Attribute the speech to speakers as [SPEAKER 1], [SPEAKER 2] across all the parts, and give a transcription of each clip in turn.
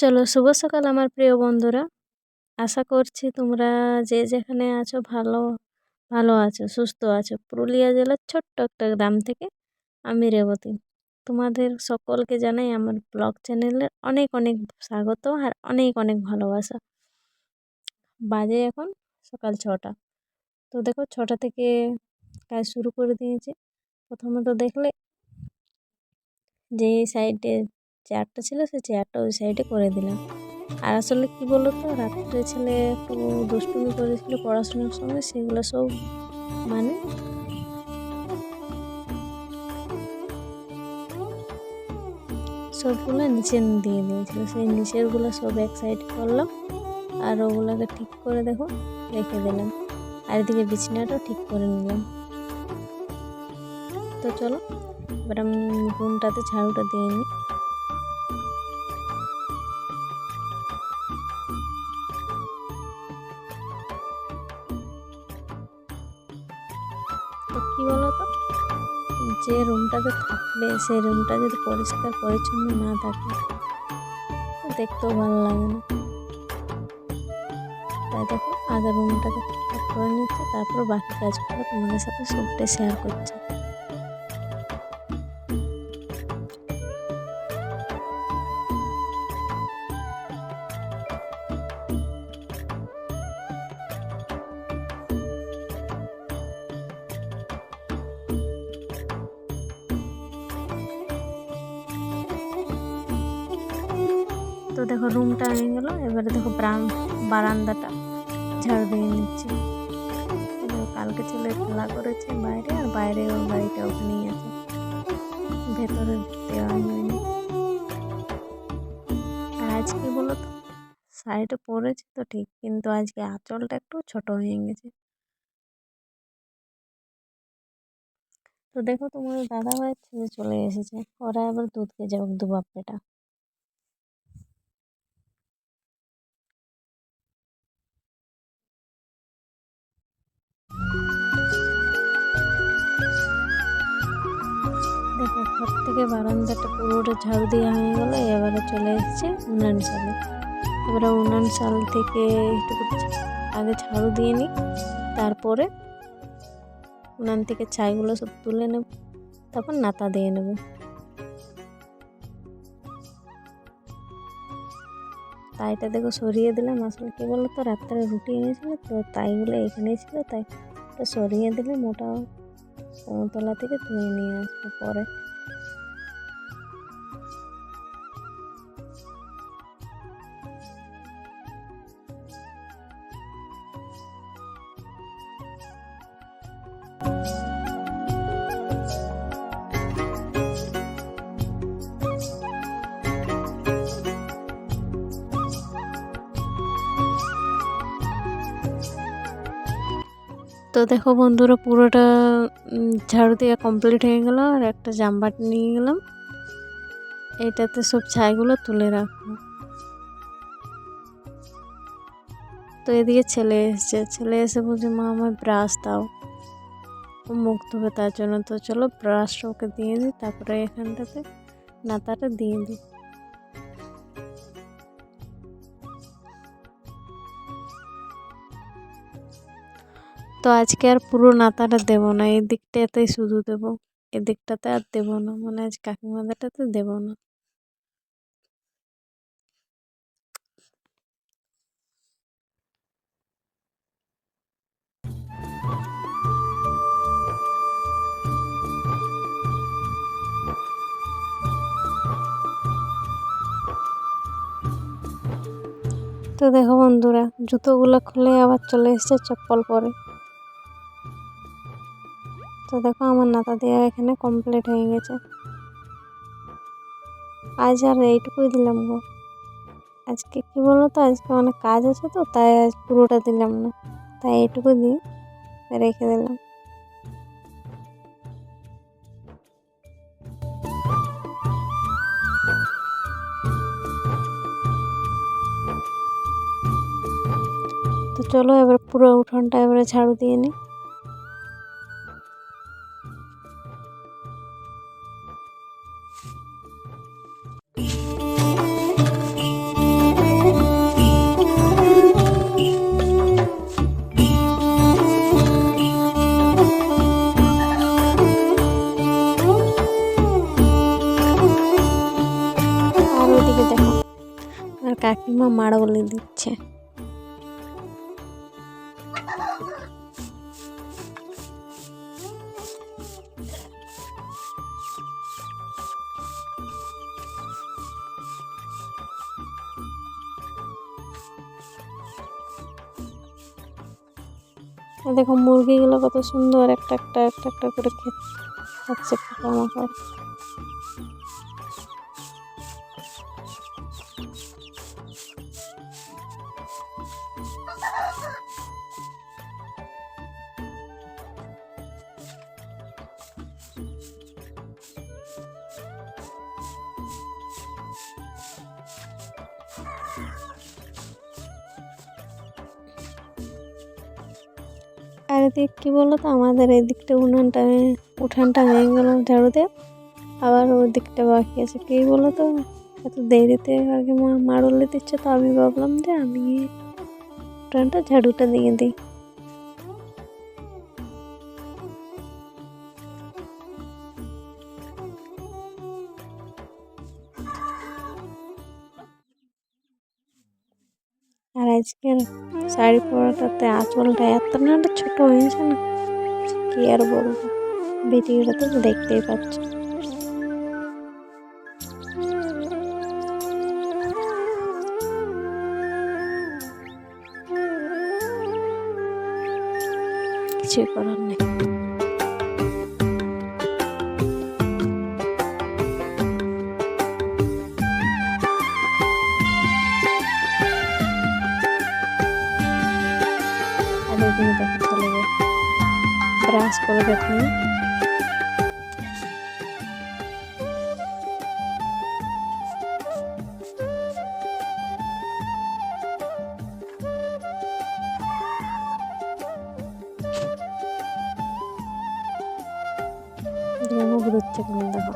[SPEAKER 1] চলো, শুভ সকাল আমার প্রিয় বন্ধুরা। আশা করছি তোমরা যে যেখানে আছো ভালো ভালো আছো, সুস্থ আছো। পুরুলিয়া জেলার ছোট্ট একটা গ্রাম থেকে আমি রেবতী। তোমাদের সকলকে জানাই আমার ব্লগ চ্যানেলে অনেক অনেক স্বাগত আর অনেক অনেক ভালোবাসা। বাজে এখন সকাল ছটা। তো দেখো, ছটা থেকে কাজ শুরু করে দিয়েছি। প্রথমত দেখলে যে সাইডে চেয়ারটা ছিল, সেই চেয়ারটা ওই সাইডে করে দিলাম। আর আসলে কি বলতো, রাত্রে ছেলে একটু দুষ্টুমি করেছিল পড়াশোনার সময়, সেগুলো সব মানে সবগুলো নিচে দিয়ে দিয়েছিল। সেই নিচেরগুলো সব এক সাইড করলাম, আর ওগুলোকে ঠিক করে দেখো, রেখে দিলাম। আর এদিকে বিছানাটাও ঠিক করে নিলাম। তো চলো, এবার আমি রুমটাতে ঝাড়ুটা দিয়ে নিই। রুমটাতে থাকবে, সেই রুমটা যদি পরিষ্কার পরিচ্ছন্ন না থাকে, দেখতেও ভালো লাগে না। তাই দেখো, আগে রুমটাকে ঠিকঠাক করে নিচ্ছে, তারপর বাকি কাজগুলো তোমাদের সাথে সবটাই শেয়ার করছে। তো দেখো রুমটা হয়ে গেল। এবারে দেখো বারান্দাটা ঝাড় দিয়ে নিচ্ছে। কালকে ছেলে খেলা করেছে বাইরে আর বাইরে ওর বাড়িটা ওখানেই আছে। ভেতরে দেওয়া হয়নি। আজকে বলো তো, শাড়িটা পরেছে তো ঠিক, কিন্তু আজকে আঁচলটা একটু ছোট হয়ে গেছে। তো দেখো তোমার দাদা ভাই ছেলে চলে এসেছে, ওরা আবার দুধ খেয়ে যাবে দু বাপ থেকে বারান্দাটা পুরোটা ঝাড়ু দেওয়া হয়ে গেলো, এবারে চলে এসেছে উনান সালে এবারে উনান সাল থেকে একটু আগে ঝাড়ু দিয়ে নিই, তারপরে উনান থেকে ছাইগুলো সব তুলে নেব, তারপর নাতা দিয়ে নেব। তাইটা দেখো সরিয়ে দিলাম, আসলে কী বলো তো রাত্রে রুটি এনেছিল তো, তাইগুলো এখানেই ছিল, তাই সরিয়ে দিলে মোটা সমতলা থেকে তুলে নিয়ে আসব পরে। তো দেখো বন্ধুরা, পুরোটা ঝাড়ু দিয়ে কমপ্লিট হয়ে গেল আর একটা জাম্বার নিয়ে গেলাম। এটাতে সব ছাইগুলো তুলে রাখব। তো এদিকে ছেলে এসছে। ছেলে এসে বলছে, মা আমার ব্রাশ দাও। মুখ ধোবে তার জন্য। তো চলো ব্রাশটা ওকে দিয়ে দিই, তারপরে এখানটাতে নাতাটা দিয়ে দিই। তো আজকে আর পুরো নাতাটা দেবো না এই শুধু দেবো, এদিকটাতে আর দেবো না মানে আজ কাকিমাদাটাতে দেবো না। তো দেখো বন্ধুরা, জুতোগুলো খুলে আবার চলে এসছে চপ্পল পরে। তো দেখো আমার নাতা দেওয়া এখানে কমপ্লিট হয়ে গেছে। আজ আর এইটুকুই দিলাম গো। আজকে কি বলো তো আজকে অনেক কাজ আছে তো, তাই আজ পুরোটা দিলাম না। তাই এইটুকু দিয়ে রেখে দিলাম। তো চলো এবার পুরো উঠোনটা এবারে ঝাড়ু দিয়ে নিই মাড়বলি দিচ্ছে। দেখো মুরগিগুলো কত সুন্দর একটা একটা একটা একটা করে খাচ্ছে পোকামাকড় আর এদিক কী বলো তো? আমাদের এই দিকটা উনানটা উঠানটা হয়ে গেল ঝাড়ু দিয়ে। আবার ওই দিকটা বাকি আছে। কী বলো তো? এত দেরিতে আগে মা মাড়লে দিচ্ছে তো আমি ভাবলাম যে আমি উঠানটা, ঝাড়ুটা দিয়ে দিই। আর আজকের শাড়ি পরাটাতে আঁচলটা এত না একটা ছোট হয়েছে না, কি আর বলব? ভিডিওটা তো দেখতেই পাচ্ছ। কিছুই করার নেই। ব্রাশ করে দেখুন এদিকে মুখ ধুচ্ছে কেমন দেখো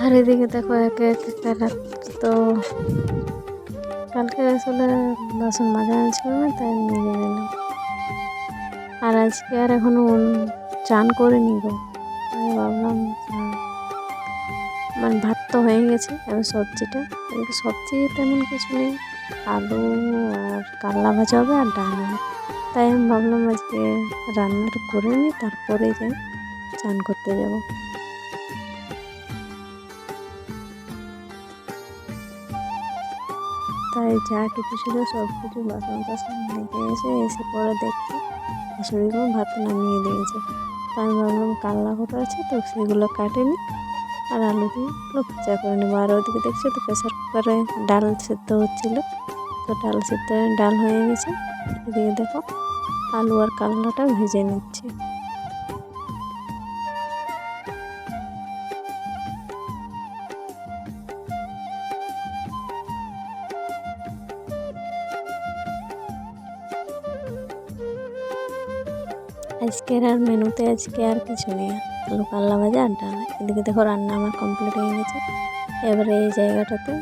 [SPEAKER 1] আর এদিকে দেখো একে একে কালার তো কালকে আসলে বাসন মাজা ছিল না তাই নিয়ে নিলাম আর আজকে আর এখনও চান করে নিব তাই ভাবলাম মানে ভাত তো হয়ে গেছে এবার সবজিটা এদিকে সবজি তেমন কিছু নেই। আলু আর কাল্লা ভাজা হবে আর ডাল হবে। তাই আমি ভাবলাম আজকে রান্নাটা করে নিই, তারপরে যাই, চান করতে যাব। তাই যা কিছু ছিল সব কিছু বাসন টাসন রেখে এসে এসে পরে দেখছি শাশুড়িমা ভাত নামিয়ে দিয়েছে। আমি ভাবলাম কাল্লা কত আছে তো সেগুলো কাটে নি আর আলু দিয়ে ভাজা করে নেব। আর ওদিকে দেখছি তো প্রেসার কুকারে ডাল সেদ্ধ হচ্ছিল। তো ডাল সেদ্ধ, ডাল হয়ে গেছে। এদিকে দেখো, আলু আর কাল্লাটা ভেজে নিচ্ছে। আজকের আর মেনুতে আজকে আর কিছু নেই। আলু কাল্লা ভাজা আর এদিকে দেখো রান্না আমার কমপ্লিট হয়ে গেছে। এবারে এই জায়গাটাতে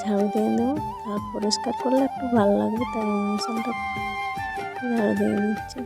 [SPEAKER 1] ঝাড়ু দিয়ে দেবো। আর পরিষ্কার করলে একটু ভালো লাগবে, তাই অনুষ্ঠানটা ঝাড়ু দিয়ে নিচ্ছে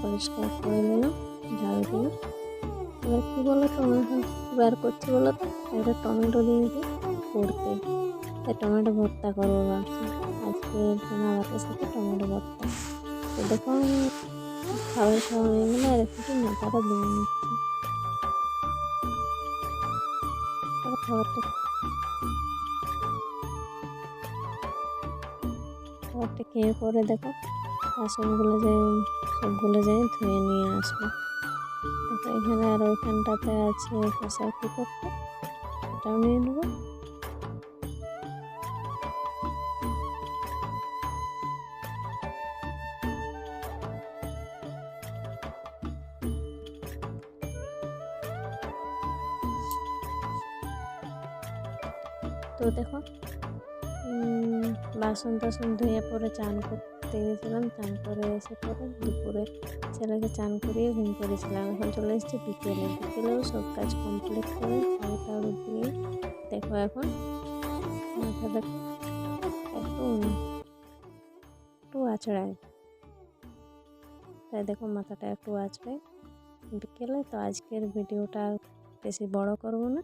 [SPEAKER 1] পরিষ্কার করে নিলাম ঝাড়ু দিয়ে। এবার কী বলো টমেটো? বার করছি বলো তো? একটা টমেটো দিয়ে দিই করতে তাই টমেটো ভর্তা করব ভাবছি। আজকে পোনা ভাতের সাথে টমেটো ভর্তা। তো দেখো আমি খাবার খাওয়া হয়ে গেলে একটু মাথাটা ধুয়ে নিচ্ছি। খাবারটা খেয়ে পরে দেখো। বাসনগুলো যে সবগুলো যাই ধুয়ে নিয়ে আসব। দেখো, এখানে আর ওইখানটাতে আছে কষার কুকুরটা এটাও নিয়ে নেব। তো দেখো বাসন টাসন ধুয়ে পরে চান করতে গেছিলাম, চান করে এসে পরে দুপুরে ছেলেকে চান করিয়ে ঘুম করেছিলাম এখন চলে এসেছি বিকেলে। বিকেলেও সব কাজ কমপ্লিট করে ঝাড়ু টাড়ু দিয়ে দেখো এখন। মাথাটা একটু একটু আছড়ায়। তাই দেখো মাথাটা একটু আছড়ায়। বিকেলে তো আজকের ভিডিওটা বেশি বড় করব না।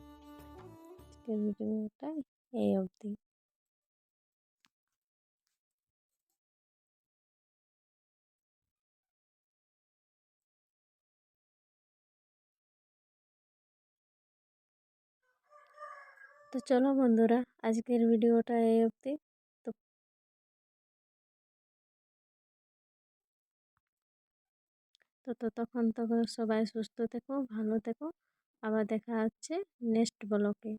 [SPEAKER 1] আজকের ভিডিওটা এই অবধি। তো চলো বন্ধুরা, আজকের ভিডিওটা এই অবধি। তো ততক্ষণ তখন সবাই সুস্থ থেকো, ভালো থেকো। আবার দেখা হচ্ছে নেক্সট ব্লকে